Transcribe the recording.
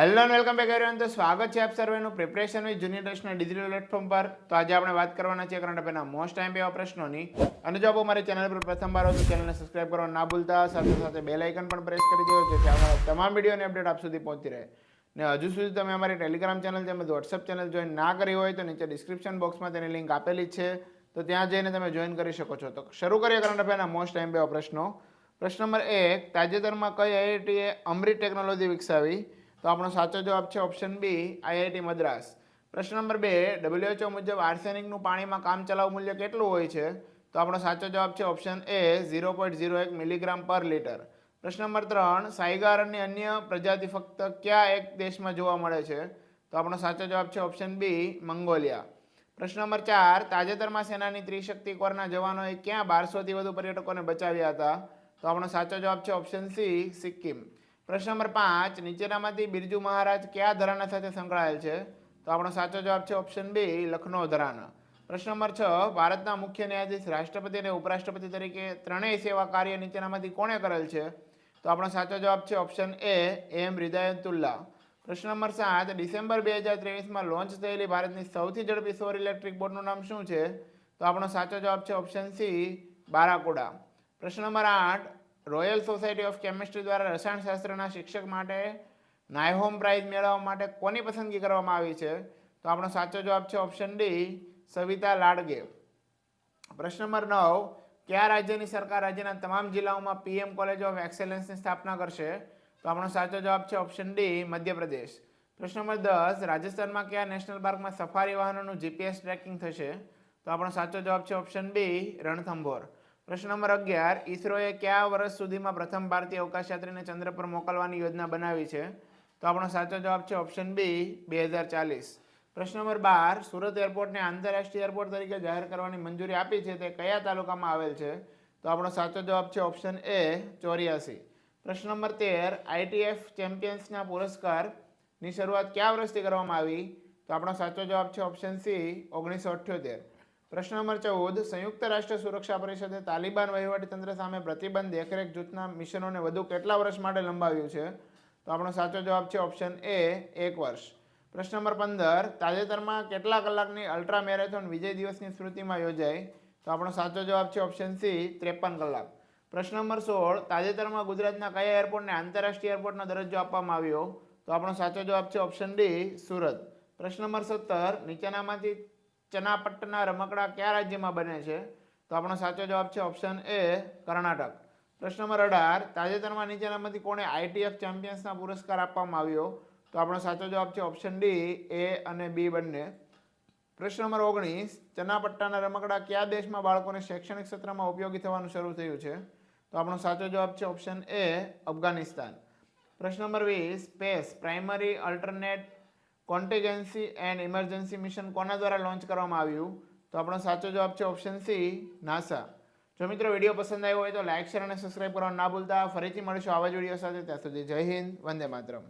Hello welcome back everyone તો સ્વાગત છે આપ સર્વેનું પ્રિપરેશન વિથ જુનિયર ટેસ્ટના ડિજિટલ પ્લેટફોર્મ પર. તો આજે આપણે વાત કરવાના છે કરંટ અફેરના મોસ્ટ ટાઈમ એવા પ્રશ્નોની. અને જો આપ અમારી ચેનલ પર પ્રથમવાર હો તો ચેનલને સબસ્ક્રાઇબ કરવા ના ભૂલતા. સાથે સાથે બેલ આઇકન પણ પ્રેસ કરી દો જેથી અમારા તમામ વિડીયોની અપડેટ આપ સુધી પહોંચી રહે. ને હજુ સુધી તમે અમારી ટેલિગ્રામ ચેનલ તેમજ વોટ્સઅપ ચેનલ જોઈન ના કરી હોય તો નીચે ડિસ્ક્રિપ્શન બોક્સમાં તેની લિંક આપેલી છે. તો ત્યાં જઈને તમે જોઈન કરી શકો છો. તો શરૂ કરીએ કરંટ અફેરના મોસ્ટ ટાઈમ એવા પ્રશ્નો. પ્રશ્ન નંબર એક, તાજેતરમાં કઈ આઈઆઈટીએ અમૃત ટેકનોલોજી વિકસાવી? તો આપણો સાચો જવાબ છે ઓપ્શન બી આઈઆઈટી મદ્રાસ. પ્રશ્ન નંબર બે ડબલ્યુએચઓ મુજબ આર્સેનિકનું પાણીમાં કામચલાઉ મૂલ્ય કેટલું હોય છે? તો આપણો સાચો જવાબ છે option A zero point zero એક મિલીગ્રામ પર લીટર. પ્રશ્ન નંબર ત્રણ સાયગારણની અન્ય પ્રજાતિ ફક્ત કયા એક દેશમાં જોવા મળે છે? તો આપણો સાચો જવાબ છે ઓપ્શન બી મંગોલિયા. પ્રશ્ન નંબર ચાર, તાજેતરમાં સેનાની ત્રિશક્તિ કોરના જવાનોએ ક્યાં બારસોથી વધુ પર્યટકોને બચાવ્યા હતા? તો આપણો સાચો જવાબ છે ઓપ્શન સી સિક્કિમ. પ્રશ્ન નંબર પાંચ, નીચેનામાંથી બિરજુ મહારાજ કયા ધરાના સાથે સંકળાયેલ છે? તો આપણો સાચો જવાબ છે ઓપ્શન બી, લખનૌ ધરાના. પ્રશ્ન નંબર છ, ભારતના મુખ્ય ન્યાયાધીશ, રાષ્ટ્રપતિ અને ઉપરાષ્ટ્રપતિ તરીકે ત્રણેય સેવા કાર્ય નીચેનામાંથી કોણે કરેલ છે? તો આપણો સાચો જવાબ છે ઓપ્શન એ એમ હૃદયતુલ્લા. પ્રશ્ન નંબર સાત, ડિસેમ્બર બે હજાર ત્રેવીસમાં લોન્ચ થયેલી ભારતની સૌથી ઝડપી સૌર ઇલેક્ટ્રિક બોટનું નામ શું છે? તો આપણો સાચો જવાબ છે ઓપ્શન સી બારાકોડા. પ્રશ્ન નંબર આઠ રોયલ સોસાયટી ઓફ કેમિસ્ટ્રી દ્વારા રસાયણશાસ્ત્રના શિક્ષક માટે નાયહોમ પ્રાઇઝ મેળવવા માટે કોની પસંદગી કરવામાં આવી છે? તો આપણો સાચો જવાબ છે ઓપ્શન ડી સવિતા લાડગે. પ્રશ્ન નંબર નવ, કયા રાજ્યની સરકાર રાજ્યના તમામ જિલ્લાઓમાં પીએમ કોલેજ ઓફ એક્સેલન્સની સ્થાપના કરશે? તો આપણો સાચો જવાબ છે ઓપ્શન ડી મધ્યપ્રદેશ. પ્રશ્ન નંબર દસ, રાજસ્થાનમાં કયા નેશનલ પાર્કમાં સફારી વાહનોનું જીપીએસ ટ્રેકિંગ થશે? તો આપણો સાચો જવાબ છે ઓપ્શન બી રણથંભોર. પ્રશ્ન નંબર અગિયાર, ઈસરોએ કયા વર્ષ સુધીમાં પ્રથમ ભારતીય અવકાશયાત્રીને ચંદ્ર પર મોકલવાની યોજના બનાવી છે? તો આપણો સાચો જવાબ છે ઓપ્શન બી બે હજાર ચાલીસ. પ્રશ્ન નંબર બાર, સુરત એરપોર્ટને આંતરરાષ્ટ્રીય એરપોર્ટ તરીકે જાહેર કરવાની મંજૂરી આપી છે તે કયા તાલુકામાં આવેલ છે? તો આપણો સાચો જવાબ છે ઓપ્શન એ, ચોર્યાસી. પ્રશ્ન નંબર તેર, આઈટીએફ ચેમ્પિયન્સના પુરસ્કારની શરૂઆત કયા વર્ષથી કરવામાં આવી? તો આપણો સાચો જવાબ છે ઓપ્શન સી, ઓગણીસો અઠ્યોતેર. પ્રશ્ન નંબર ચૌદ, સંયુક્ત રાષ્ટ્ર સુરક્ષા પરિષદે તાલિબાન વહીવટીતંત્ર સામે પ્રતિબંધ દેખરેખ જૂથના મિશનોને વધુ કેટલા વર્ષ માટે લંબાવ્યું છે? તો આપણો સાચો જવાબ છે ઓપ્શન એ, એક વર્ષ. પ્રશ્ન નંબર પંદર, તાજેતરમાં કેટલા કલાકની અલ્ટ્રા મેરેથોન વિજય દિવસની સ્મૃતિમાં યોજાઈ? તો આપણો સાચો જવાબ છે ઓપ્શન સી, ત્રેપન કલાક. પ્રશ્ન નંબર સોળ, તાજેતરમાં ગુજરાતના કયા એરપોર્ટને આંતરરાષ્ટ્રીય એરપોર્ટનો દરજ્જો આપવામાં આવ્યો? તો આપણો સાચો જવાબ છે ઓપ્શન ડી, સુરત. પ્રશ્ન નંબર સત્તર, નીચેનામાંથી ચનાપટ્ટના રમકડા કયા રાજ્યમાં બને છે? તો આપણો સાચો જવાબ છે ઓપ્શન એ કર્ણાટક. પ્રશ્ન નંબર અઢાર, તાજેતરમાં નીચેનામાંથી કોણે આઈટીએફ ચેમ્પિયન્સના પુરસ્કાર આપવામાં આવ્યો? તો આપણો સાચો જવાબ છે ઓપ્શન ડી એ અને બી બંને. પ્રશ્ન નંબર ઓગણીસ, ચનાપટ્ટાના રમકડા કયા દેશમાં બાળકોને શૈક્ષણિક ક્ષેત્રમાં ઉપયોગી થવાનું શરૂ થયું છે? તો આપણો સાચો જવાબ છે ઓપ્શન એ અફઘાનિસ્તાન. પ્રશ્ન નંબર વીસ space primary, alternate contingency and emergency mission કોના દ્વારા લોન્ચ કરવામાં આવ્યું? તો આપણો સાચો જવાબ છે ઓપ્શન સી નાસા જો મિત્રો વીડિયો પસંદ આવ્યો હોય તો લાઇક શેર અને સબસ્ક્રાઈબ કરવાનું ના ભૂલતા. ફરીથી મળીશું આવા જ વીડિયો સાથે. ત્યાં સુધી જય હિન્દ, વંદે માતરમ.